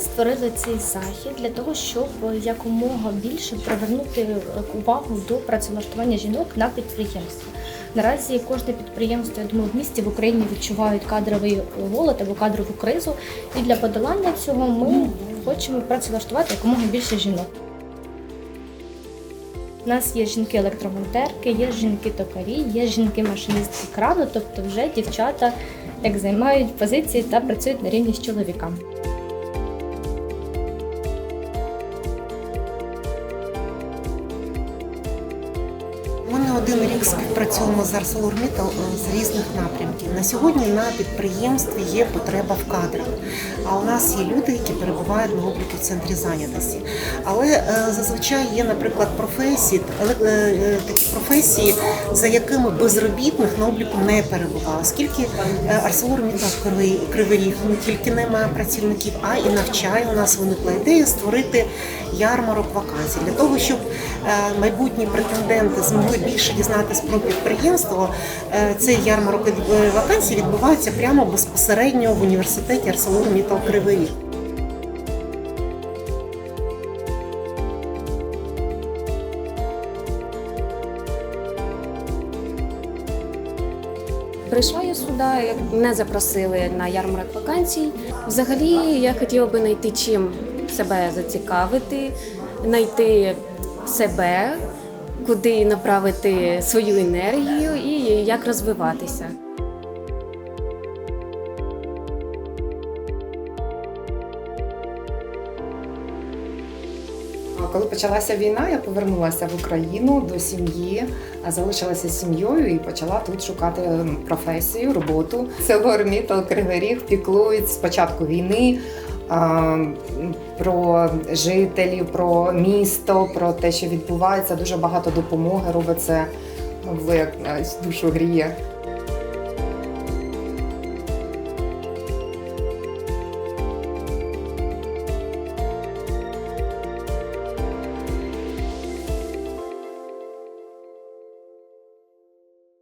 створили цей захід для того, щоб якомога більше привернути увагу до працевлаштування жінок на підприємстві. Наразі кожне підприємство, я думаю, в місті в Україні відчувають кадровий голод або кадрову кризу. І для подолання цього ми хочемо працевлаштувати якомога більше жінок. У нас є жінки-електромонтерки, є жінки-токарі, є жінки-машиністки крану, тобто вже дівчата як займають позиції та працюють на рівні з чоловіками. Один рік співпрацюємо з ArcelorMittal е, з різних напрямків. На сьогодні на підприємстві є потреба в кадрах. А у нас є люди, які перебувають на обліку в центрі зайнятості. Але е, зазвичай є, наприклад, професії, е, такі професії, за якими безробітних на обліку не перебуває, оскільки ArcelorMittal Кривий Кривий Ріг не тільки не має працівників, а і навчає. У нас виникла ідея створити ярмарок вакансій для того, щоб майбутні претенденти змогли більше дізнатися про підприємство. Е, Цей ярмарок е, вакансій відбувається прямо безпосередньо в університеті ArcelorMittal Кривий Ріг. Прийшла я сюди, мене запросили на ярмарок вакансій. Взагалі я хотіла би знайти чим себе зацікавити, знайти себе, куди направити свою енергію і як розвиватися. Коли почалася війна, я повернулася в Україну до сім'ї, а залишилася сім'єю і почала тут шукати професію, роботу. Село Ормітал, Кривий Ріг піклують з війни про жителів, про місто, про те, що відбувається. Дуже багато допомоги робиться, в як навіть душу гріє.